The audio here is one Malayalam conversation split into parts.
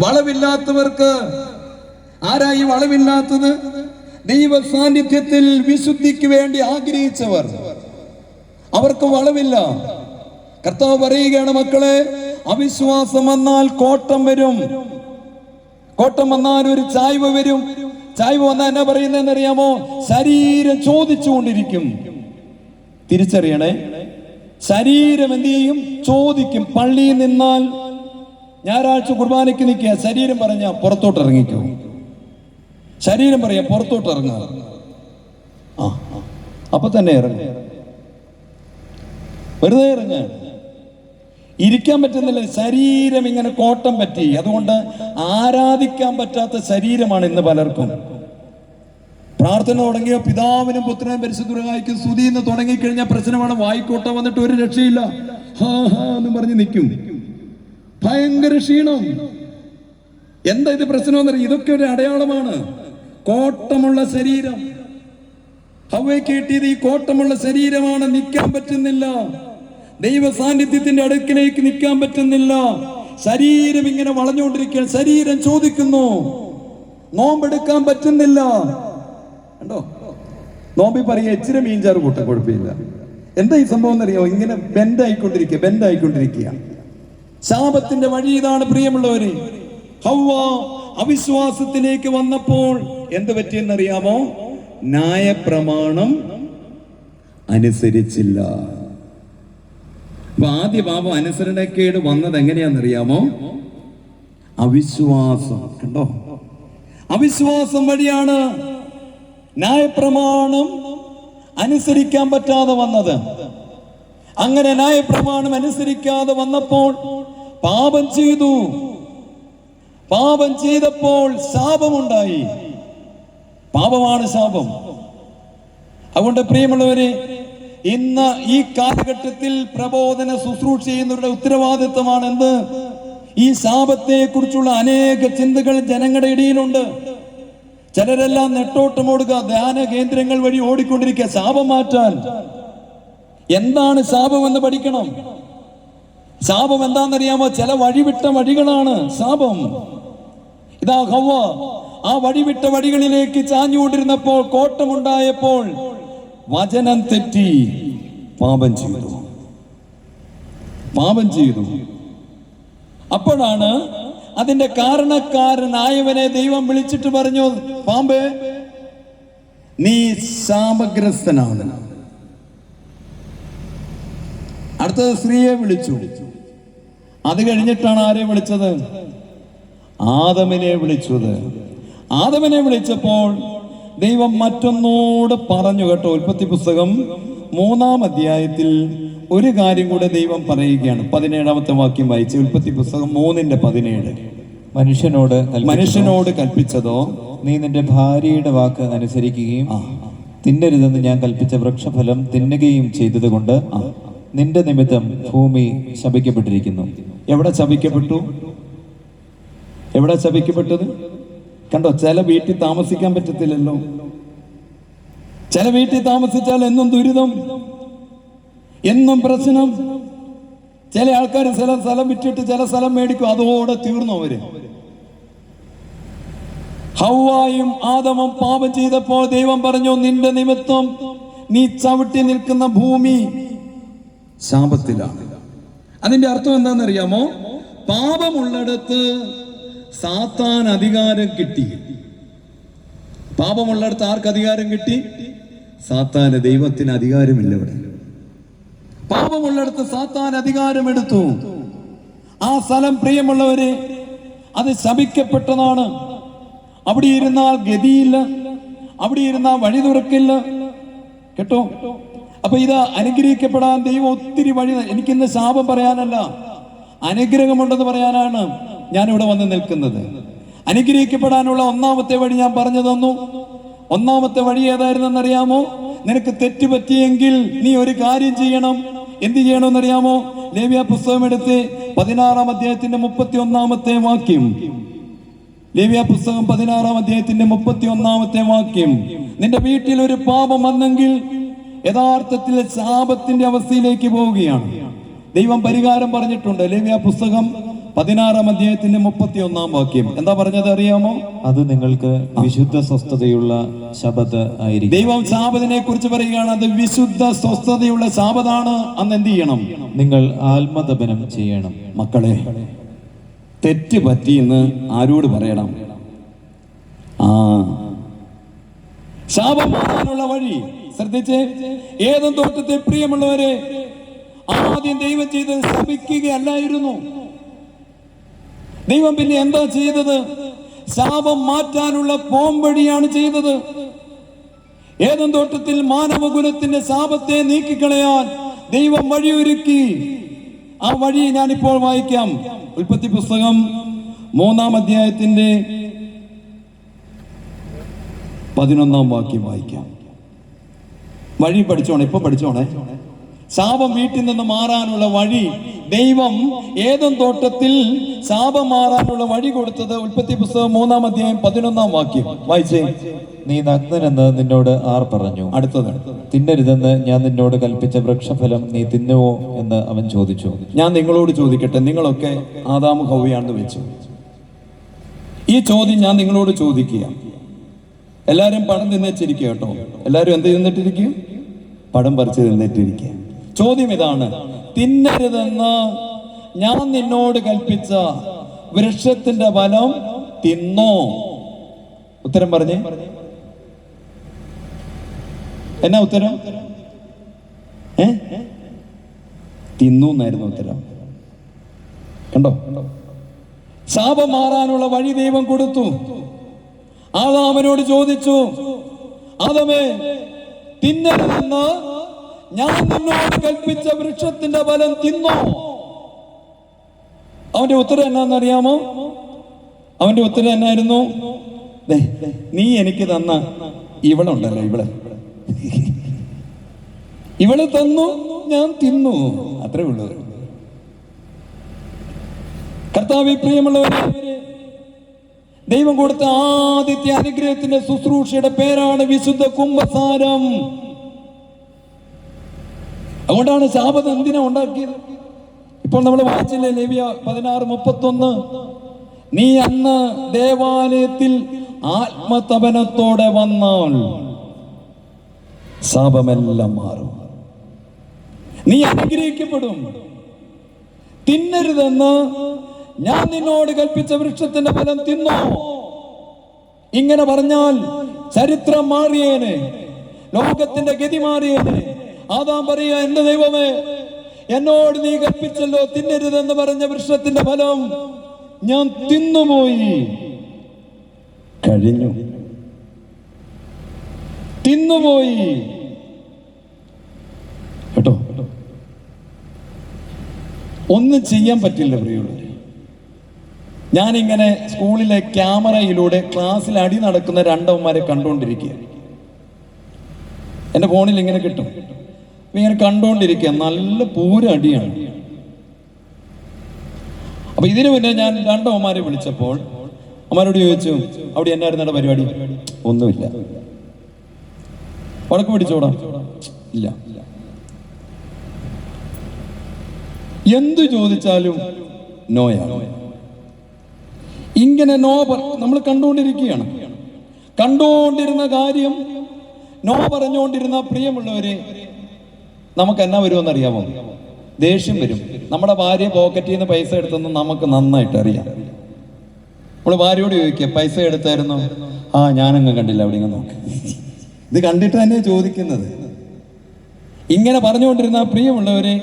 വളവില്ലാത്തവർക്ക് ആരാ ഈ വളവില്ലാത്തത്? ദൈവ സാന്നിധ്യത്തിൽ വിശുദ്ധിക്ക് വേണ്ടി ആഗ്രഹിച്ചവർ. അവർക്ക് വളവില്ല. കർത്താവ് പറയുകയാണ് മക്കളെ അവിശ്വാസം വന്നാൽ കോട്ടം വരും. കോട്ടം വന്നാൽ ഒരു ചായ്വ് വരും. ചായ്വ് വന്നാൽ എന്നാ പറയുന്നറിയാമോ ശരീരം ചോദിച്ചുകൊണ്ടിരിക്കും. തിരിച്ചറിയണേ ശരീരം എന്ത് ചെയ്യും? ചോദിക്കും. പള്ളിയിൽ നിന്നാൽ ഞായറാഴ്ച കുർബാനയ്ക്ക് നിൽക്കുക ശരീരം പറഞ്ഞ പുറത്തോട്ട് ഇറങ്ങിക്കോ ശരീരം പറയാ പുറത്തോട്ട് ഇറങ്ങുക ആ. അപ്പൊ തന്നെ ഇറങ്ങുക വെറുതെ ഇറങ്ങുക ഇരിക്കാൻ പറ്റുന്നില്ല ശരീരം ഇങ്ങനെ കോട്ടം പറ്റി. അതുകൊണ്ട് ആരാധിക്കാൻ പറ്റാത്ത ശരീരമാണ് ഇന്ന് പലർക്കും. പ്രാർത്ഥന തുടങ്ങിയ? പിതാവിനും പുത്രനും പരിശുദ്ധരായിക്കും സ്തുതി എന്ന് തുടങ്ങിക്കഴിഞ്ഞാൽ പ്രശ്നമാണ്. വായിക്കോട്ടം വന്നിട്ട് ഒരു രക്ഷയില്ല. ഹാ ഹാ എന്ന് പറഞ്ഞ് നിൽക്കും. ഭയങ്കര ക്ഷീണം. എന്താ ഇത് പ്രശ്നം ഇതൊക്കെ ഒരു അടയാളമാണ്. കോട്ടമുള്ള ശരീരം. ഹവയ്ക്ക് കിട്ടിയത് ഈ കോട്ടമുള്ള ശരീരമാണ് നിൽക്കാൻ പറ്റുന്നില്ല. ദൈവ സാന്നിധ്യത്തിന്റെ അടുക്കിലേക്ക് നിൽക്കാൻ പറ്റുന്നില്ല. ശരീരം ഇങ്ങനെ വളഞ്ഞുകൊണ്ടിരിക്കുക ശരീരം ചോദിക്കുന്നു നോമ്പെടുക്കാൻ പറ്റുന്നില്ല. കണ്ടോ? നോമ്പി പറയുക ഇച്ചിരി മീൻചാറ് കൂട്ടം കുഴപ്പമില്ല. എന്താ ഈ സംഭവം എന്നറിയോ? ഇങ്ങനെ ബെൻഡായിക്കൊണ്ടിരിക്കുക ബെൻഡായിക്കൊണ്ടിരിക്കുക ശാപത്തിന്റെ വഴി ഇതാണ് പ്രിയമുള്ളവര്. ഹൗവ അവിശ്വാസത്തിലേക്ക് വന്നപ്പോൾ എന്ത് പറ്റിയെന്നറിയാമോ? ന്യായപ്രമാണം അനുസരിച്ചില്ല. അപ്പൊ ആദ്യ പാപം അനുസരണക്കേട് വന്നത് എങ്ങനെയാണെന്നറിയാമോ? അവിശ്വാസം. കണ്ടോ? അവിശ്വാസം വഴിയാണ് ന്യായപ്രമാണം അനുസരിക്കാൻ പറ്റാതെ വന്നത്. അങ്ങനെ ന്യായപ്രമാണം അനുസരിക്കാതെ വന്നപ്പോൾ പാപം ചെയ്തു. പാപം ചെയ്തപ്പോൾ ശാപമുണ്ടായി. പാപമാണ് ശാപം. അതുകൊണ്ട് പ്രിയമുള്ളവരെ ഇന്ന് ഈ കാലഘട്ടത്തിൽ പ്രബോധന ശുശ്രൂഷ ചെയ്യുന്നവരുടെ ഉത്തരവാദിത്വമാണെന്ന് ഈ ശാപത്തെ കുറിച്ചുള്ള അനേക ചിന്തകൾ ജനങ്ങളുടെ ഇടയിലുണ്ട്. ചിലരെല്ലാം നെട്ടോട്ടമോടുക ധ്യാന കേന്ദ്രങ്ങൾ വഴി ഓടിക്കൊണ്ടിരിക്കുക ശാപം മാറ്റാൻ. എന്താണ് ശാപം എന്ന് പഠിക്കണം. ശാപം എന്താണെന്നറിയാമോ? ചില വഴിവിട്ട വഴികളാണ് ശാപം ഇതാ ഹവ. ആ വഴിവിട്ട വഴികളിലേക്ക് ചാഞ്ഞുകൊണ്ടിരുന്നപ്പോൾ കോട്ടമുണ്ടായപ്പോൾ വചനം തെറ്റി പാപം ചെയ്തു. പാപം ചെയ്തു. അപ്പോഴാണ് അതിന്റെ കാരണക്കാരനായവനെ ദൈവം വിളിച്ചിട്ട് പറഞ്ഞു പാമ്പേ നീ ശാപഗ്രസ്തനാണ്. അടുത്തത് സ്ത്രീയെ വിളിച്ചു. അത് കഴിഞ്ഞിട്ടാണ് ആരെ വിളിച്ചത്? ആദമിനെ വിളിച്ചത്. ആദമിനെ വിളിച്ചപ്പോൾ ദൈവം മറ്റൊന്നോട് പറഞ്ഞു കേട്ടോ ഉൽപ്പത്തി പുസ്തകം മൂന്നാം അധ്യായത്തിൽ ഒരു കാര്യം കൂടെ ദൈവം പറയുകയാണ്. പതിനേഴാമത്തെ വാക്യം വായിച്ച് ഉൽപ്പത്തി പുസ്തകം മൂന്നിന്റെ പതിനേഴ്. മനുഷ്യനോട് മനുഷ്യനോട് കൽപ്പിച്ചതോ? നീ നിന്റെ ഭാര്യയുടെ വാക്ക് അനുസരിക്കുകയും തിന്നരുതെന്ന് ഞാൻ കൽപ്പിച്ച വൃക്ഷഫലം തിന്നുകയും ചെയ്തതുകൊണ്ട് നിന്റെ നിമിത്തം ഭൂമി ശപിക്കപ്പെട്ടിരിക്കുന്നു. എവിടെ ശപിക്കപ്പെട്ടു? എവിടെ ശപിക്കപ്പെട്ടത്? കണ്ടോ ചില വീട്ടിൽ താമസിക്കാൻ പറ്റത്തില്ലല്ലോ. ചില വീട്ടിൽ താമസിച്ചാൽ എന്നും ദുരിതം എന്നും പ്രശ്നം. ചില ആൾക്കാർ ചില സ്ഥലം വിറ്റിട്ട് ചില സ്ഥലം മേടിക്കും അതോടെ തീർന്നു അവർ. ഹൗവായും ആദമും പാപം ചെയ്തപ്പോൾ ദൈവം പറഞ്ഞു നിന്റെ നിമിത്തം നീ ചവിട്ടി നിൽക്കുന്ന ഭൂമി ശാപത്തിലാണ് അതിന്റെ അർത്ഥം എന്താണെന്നറിയാമോ? പാപമുള്ളിടത്ത് സാത്താൻ അധികാരം കിട്ടി. പാപമുള്ളിടത്ത് ആർക്ക് അധികാരം കിട്ടി? സാത്താന് ദൈവത്തിന് അധികാരമില്ല ഇവിടെ. പാപമുള്ളിടത്ത് സാത്താൻ അധികാരം എടുത്തു. ആ സ്ഥലം പ്രിയമുള്ളവരെ അത് ശപിക്കപ്പെട്ടതാണ്. അവിടെ ഇരുന്നാൽ ഗതിയില്ല. അവിടെ ഇരുന്നാൽ വഴി തുറക്കില്ല കേട്ടോ? അപ്പൊ ഇത് അനുഗ്രഹിക്കപ്പെടാൻ ദൈവം ഒത്തിരി വഴി എനിക്കിന്ന് ശാപം പറയാനല്ല. അനുഗ്രഹമുണ്ടെന്ന് പറയാനാണ് ഞാൻ ഇവിടെ വന്ന് നിൽക്കുന്നത്. അനുഗ്രഹിക്കപ്പെടാനുള്ള ഒന്നാമത്തെ വഴി ഞാൻ പറഞ്ഞു തന്നു. ഒന്നാമത്തെ വഴി ഏതായിരുന്നെന്നറിയാമോ? നിനക്ക് തെറ്റ് പറ്റിയെങ്കിൽ നീ ഒരു കാര്യം ചെയ്യണം. എന്ത് ചെയ്യണമെന്നറിയാമോ? ലേവ്യ പുസ്തകം എടുത്ത് പതിനാറാം അധ്യായത്തിന്റെ മുപ്പത്തി ഒന്നാമത്തെ വാക്യം. ലേവ്യ പുസ്തകം പതിനാറാം അധ്യായത്തിന്റെ മുപ്പത്തി ഒന്നാമത്തെ വാക്യം. നിന്റെ വീട്ടിൽ ഒരു പാപം വന്നെങ്കിൽ യഥാർത്ഥത്തിൽ ശാപത്തിന്റെ അവസ്ഥയിലേക്ക് പോവുകയാണ്. ദൈവം പരിഹാരം പറഞ്ഞിട്ടുണ്ട്. ലേവ്യ പുസ്തകം പതിനാറാം അധ്യായത്തിന്റെ മുപ്പത്തി ഒന്നാം വാക്യം. എന്താ പറഞ്ഞത് അറിയാമോ? അത് നിങ്ങൾക്ക് വിശുദ്ധ സ്വസ്ഥതയുള്ള ശബത് ആയിരിക്കും. ദൈവം ശാപതിനെ കുറിച്ച് പറയുകയാണ്. അത് വിശുദ്ധ സ്വസ്ഥതയുള്ള ശാപതാണ്. അന്ന് എന്ത് ചെയ്യണം? നിങ്ങൾ ആത്മതപനം ചെയ്യണം. മക്കളെ തെറ്റ് പറ്റി എന്ന് ആരോട് പറയണം? ആ. ശാപം മാറാനുള്ള വഴി ശ്രദ്ധിച്ച് ഏതും തോട്ടത്തെ പ്രിയമുള്ളവരെ ആദ്യം ദൈവം ചെയ്തത് ശപിക്കുകയല്ലായിരുന്നു. ദൈവം പിന്നെ എന്താ ചെയ്തത്? ശാപം മാറ്റാനുള്ള പോംവഴിയാണ് ചെയ്തത്. ഏതും തോട്ടത്തിൽ മാനവകുലത്തിന്റെ ശാപത്തെ നീക്കിക്കളയാൻ ദൈവം വഴിയൊരുക്കി. ആ വഴി ഞാനിപ്പോൾ വായിക്കാം. ഉൽപ്പത്തി പുസ്തകം മൂന്നാം അധ്യായത്തിന്റെ പതിനൊന്നാം വാക്യം വായിക്കാം. വഴി പഠിച്ചോണേ ഇപ്പൊ പഠിച്ചോണേ. ശാപം വീട്ടിൽ നിന്ന് മാറാനുള്ള വഴി ദൈവം ഏതും തോട്ടത്തിൽ ശാപം മാറാനുള്ള വഴി കൊടുത്തത് ഉൽപ്പത്തി പുസ്തകം മൂന്നാം അധ്യായം പതിനൊന്നാം വാക്യം. വായിച്ചേ. നീ നഗ്നനെന്ന് നിന്നോട് ആർ പറഞ്ഞു. അടുത്തത്. തിന്നരുതെന്ന് ഞാൻ നിന്നോട് കൽപ്പിച്ച വൃക്ഷഫലം നീ തിന്നുവോ എന്ന് അവൻ ചോദിച്ചു. ഞാൻ നിങ്ങളോട് ചോദിക്കട്ടെ നിങ്ങളൊക്കെ ആദാമു ഹൗവയാണെന്ന് വെച്ചു ഈ ചോദ്യം ഞാൻ നിങ്ങളോട് ചോദിക്കുക എല്ലാരും പടം തിന്നേച്ചിരിക്കുക കേട്ടോ. എല്ലാരും എന്ത് തിന്നിട്ടിരിക്കും പടം പറിച്ച് തിന്നിട്ടിരിക്കുക ചോദ്യം ഇതാണ്. തിന്നരുതെന്ന് ഞാൻ നിന്നോട് കൽപ്പിച്ച വൃക്ഷത്തിന്റെ ഫലം തിന്നോ? ഉത്തരം പറഞ്ഞേ. എന്നാ ഉത്തരം? ഏ? തിന്നു എന്നായിരുന്നു ഉത്തരം. കണ്ടോ? ശാപം മാറാനുള്ള വഴി ദൈവം കൊടുത്തു. ആദാമനോട് ചോദിച്ചു ആദമേ തിന്നരുതെന്ന് ഞാൻ നിന്നോട് കൽപ്പിച്ച വൃക്ഷത്തിന്റെ ഫലം തിന്നോ? അവന്റെ ഉത്തരം എന്നാന്നറിയാമോ അവന്റെ ഉത്തരം എന്നായിരുന്നു? നീ എനിക്ക് തന്ന ഇവളുണ്ടല്ലോ ഇവൾ. ഇവൾ തന്നു ഞാൻ തിന്നു. അത്രേ ഉള്ളൂ. കർത്താവ് പ്രിയമുള്ളവരെ ദൈവം കൊടുത്ത ആദ്യത്തെ അനുഗ്രഹത്തിന്റെ ശുശ്രൂഷയുടെ പേരാണ് വിശുദ്ധ കുംഭസാരം. അതുകൊണ്ടാണ് ശാപത് എന്തിനാ ഉണ്ടാക്കിയത്? ഇപ്പോൾ നമ്മൾ വായിച്ചില്ലേ ലേവ്യ പതിനാറ് മുപ്പത്തൊന്ന്. നീ അന്ന് ദേവാലയത്തിൽ ആത്മതപനത്തോടെ വന്നാൽ ശാപമെല്ലാം മാറും. നീ അനുഗ്രഹിക്കപ്പെടും. തിന്നരുതെന്ന് ഞാൻ നിന്നോട് കൽപ്പിച്ച വൃക്ഷത്തിന്റെ ഫലം തിന്നോ? ഇങ്ങനെ പറഞ്ഞാൽ ചരിത്രം മാറിയേനെ ലോകത്തിന്റെ ഗതി മാറിയേനെ. ആദാം പറയുക എന്റെ ദൈവമേ എന്നോട് നീ കൽപ്പിച്ചല്ലോ തിന്നരുതെന്ന് പറഞ്ഞ വൃക്ഷത്തിന്റെ ഫലം ഞാൻ തിന്നുപോയി. കഴിഞ്ഞു. തിന്നുപോയി. കേട്ടോ? ഒന്നും ചെയ്യാൻ പറ്റില്ല പ്രിയുള്ളവരെ ഞാനിങ്ങനെ സ്കൂളിലെ ക്യാമറയിലൂടെ ക്ലാസ്സിൽ അടി നടക്കുന്ന രണ്ടവന്മാരെ കണ്ടുകൊണ്ടിരിക്കുക എന്റെ ഫോണിൽ ഇങ്ങനെ കിട്ടും. ഇങ്ങനെ കണ്ടുകൊണ്ടിരിക്കുക നല്ല പൂര അടിയാണ്. അപ്പൊ ഇതിനു മുന്നേ ഞാൻ രണ്ടവന്മാരെ വിളിച്ചപ്പോൾ അമ്മമാരോട് ചോദിച്ചു അവിടെ എന്നായിരുന്നു പരിപാടി? ഒന്നുമില്ല. വടക്ക് പിടിച്ചോടാ? ഇല്ല. എന്തു ചോദിച്ചാലും നോയാണ് ഇങ്ങനെ നോബർ നമ്മൾ കണ്ടുകൊണ്ടിരിക്കുകയാണ്. കണ്ടുകൊണ്ടിരുന്ന കാര്യം നോ പറഞ്ഞുകൊണ്ടിരുന്ന പ്രിയമുള്ളവരെ നമുക്ക് എന്നാ വരുമെന്ന് അറിയാമോ ദേഷ്യം വരും. നമ്മുടെ ഭാര്യ പോക്കറ്റിൽ നിന്ന് പൈസ എടുത്തെന്ന് നമുക്ക് നന്നായിട്ട് അറിയാം. നമ്മൾ ഭാര്യയോട് ചോദിക്കുക പൈസ എടുത്തായിരുന്നു? ആ ഞാനങ്ങ് കണ്ടില്ല അവിടെ ഇങ്ങനെ നോക്ക്. ഇത് കണ്ടിട്ട് തന്നെ ചോദിക്കുന്നത്. ഇങ്ങനെ പറഞ്ഞുകൊണ്ടിരുന്ന പ്രിയമുള്ളവരെ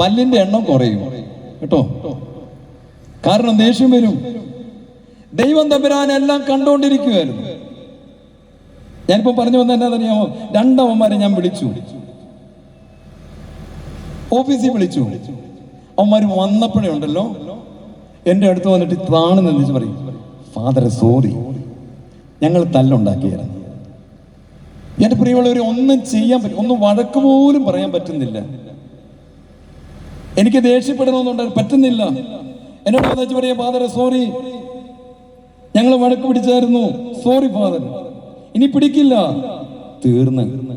പല്ലിന്റെ എണ്ണം കുറയും. കേട്ടോ? കാരണം ദേഷ്യം വരും. ദൈവം തമ്പുരാൻ കണ്ടുകൊണ്ടിരിക്കുകയായിരുന്നു ഞാനിപ്പോ പറഞ്ഞു വന്ന എന്നാന്നറിയാമോ രണ്ടവന്മാരെ ഞാൻ വിളിച്ചു. ഓഫീസിൽ വിളിച്ചു. അവന്മാര് വന്നപ്പോഴേ ഉണ്ടല്ലോ. എന്റെ അടുത്ത് വന്നിട്ട് താണു നിന്നിച്ച് പറയും ഫാദർ സോറി ഞങ്ങൾ തല്ലുണ്ടാക്കിയായിരുന്നു. എന്റെ പ്രിയമുള്ളവരെ ഒന്നും ചെയ്യാൻ പറ്റും ഒന്നും വഴക്ക് പോലും പറയാൻ പറ്റുന്നില്ല. എനിക്ക് ദേഷ്യപ്പെടണമെന്നുണ്ട് പറ്റുന്നില്ല. എന്നോട് പറയാം ഫാദർ സോറി ഞങ്ങൾ വഴക്ക് പിടിച്ചായിരുന്നു. സോറി ഫാദർ ഇനി പിടിക്കില്ല. തീർന്ന്.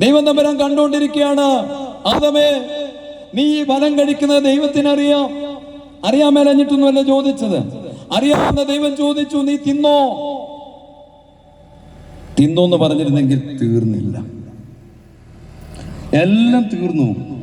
ദൈവം തമ്പരാൻ കണ്ടുകൊണ്ടിരിക്കുകയാണ്. ആദമേ നീ ഈ ഫലം കഴിക്കുന്നത് ദൈവത്തിനറിയാം. അറിയാൻ മേലഞ്ഞിട്ടൊന്നുമല്ല ചോദിച്ചത്. അറിയാവുന്ന ദൈവം ചോദിച്ചു നീ തിന്നോ? തിന്നോ എന്ന് പറഞ്ഞിരുന്നെങ്കിൽ തീർന്നില്ല. എല്ലാം തീർന്നു.